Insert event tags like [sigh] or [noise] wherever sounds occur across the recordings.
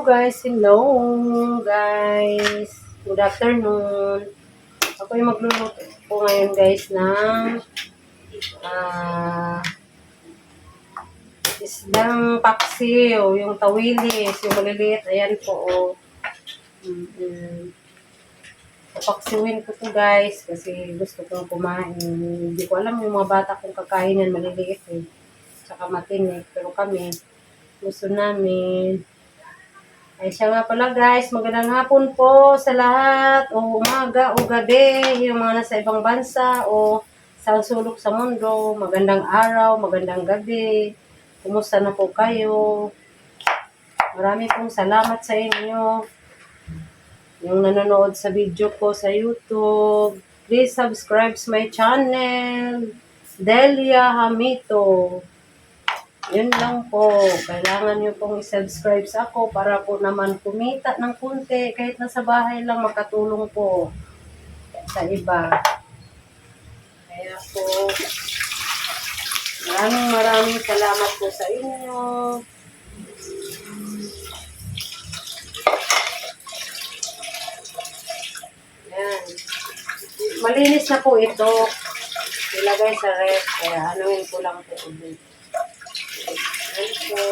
guys, hello guys. Good afternoon. Ako yung magluluto po ngayon guys ng ah isdang paksiw, yung tawilis, yung maliliit. Ayan po. Oh. Mm-mm. Papaksiwin ko to guys kasi gusto kong kumain. Hindi ko alam yung mga bata kung kakain yan maliliit eh. Tsaka matinig. Pero kami, gusto namin. Ay siya nga pala guys, magandang hapon po sa lahat, o umaga, o gabi, yung mga nasa ibang bansa, o sa sulok sa mundo, magandang araw, magandang gabi, kumusta na po kayo? Marami pong salamat sa inyo, yung nanonood sa video ko sa YouTube. Please subscribe to my channel, Delia Hamito. Yun lang po. Kailangan nyo pong i-subscribe sa ako para po naman kumita ng kunti. Kahit nasa bahay lang, makatulong po sa iba. Kaya po, maraming maraming salamat po sa inyo. Yan. Malinis na po ito. Ilagay sa ref. Kaya anuin ko lang po ulit. Ayan po.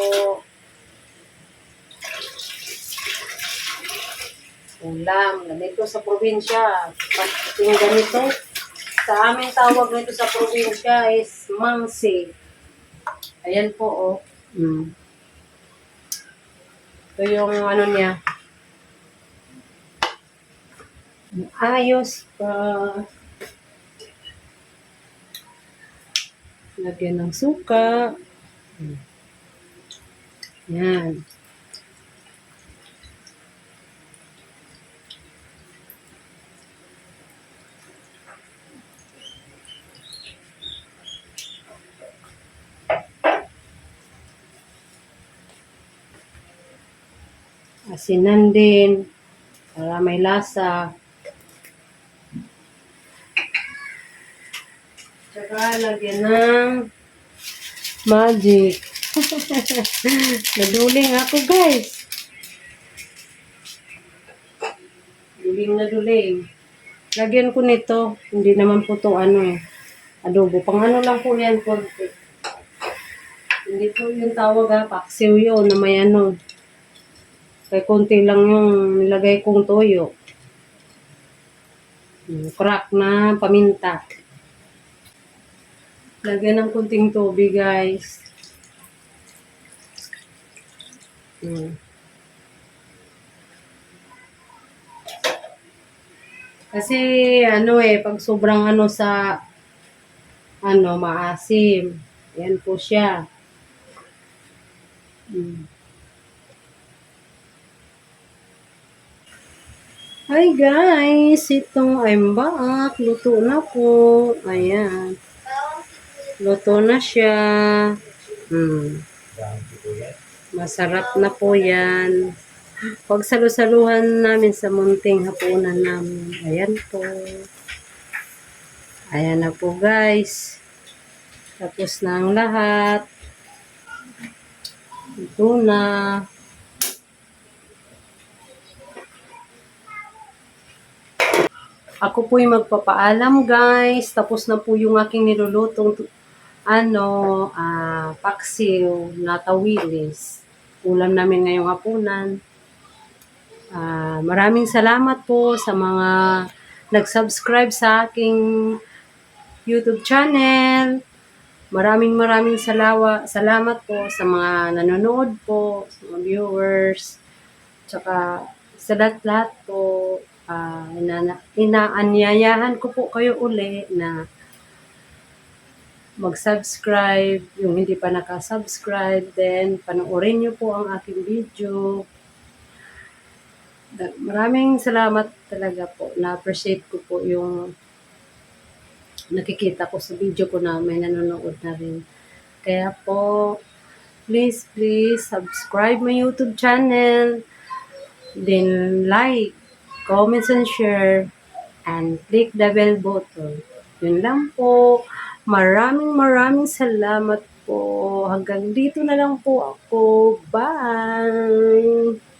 Ulam. Ganito sa probinsya. Pagdating ganito, sa amin tawag nito sa probinsya is mangsi. Ayan po, oh. Mm. Ito yung ano niya. Ayos pa. Lagyan ng suka. Yan. Asinan din para may lasa. Tsaka lagyan ng magic. [laughs] Naduling ako, guys. Duling na duling. Lagyan ko nito. Hindi naman po to ano eh. Adobo. Pang ano lang po yan, konti. Hindi po yung tawag ha. Paksiw yun na may ano. Kaya konti lang yung nilagay kong toyo. Hmm, Crack na paminta. Lagyan ng kunting tubig, guys. Hmm. Kasi ano eh, pag sobrang ano sa ano, maasim. Yan po siya. Hmm. Hi guys, itong I'm back. Luto na po. Ayan. Luto na siya. Hmm. Masarap na po yan. Pag salusaluhan namin sa munting hapunan namin. Ayan po. Ayan na po guys. Tapos na ang lahat. Ito na. Ako po yung magpapaalam guys. Tapos na po yung aking nilulutong ano, ah, paksiw na tawilis. Ulam namin ngayong hapunan. Ah, maraming salamat po sa mga nag-subscribe sa aking YouTube channel. Maraming maraming salawa, salamat po sa mga nanonood po, sa mga viewers, tsaka sa lahat-lahat po, ah, ina inaanyayahan ko po kayo uli na mag-subscribe, yung hindi pa nakasubscribe, then panoorin nyo po ang aking video. Maraming salamat talaga po. Na-appreciate ko po yung nakikita ko sa video ko na may nanonood na rin. Kaya po, please, please, subscribe my YouTube channel. Then like, comments and share, and click the bell button. Yun lang po. Maraming maraming salamat po. Hanggang dito na lang po ako. Bye!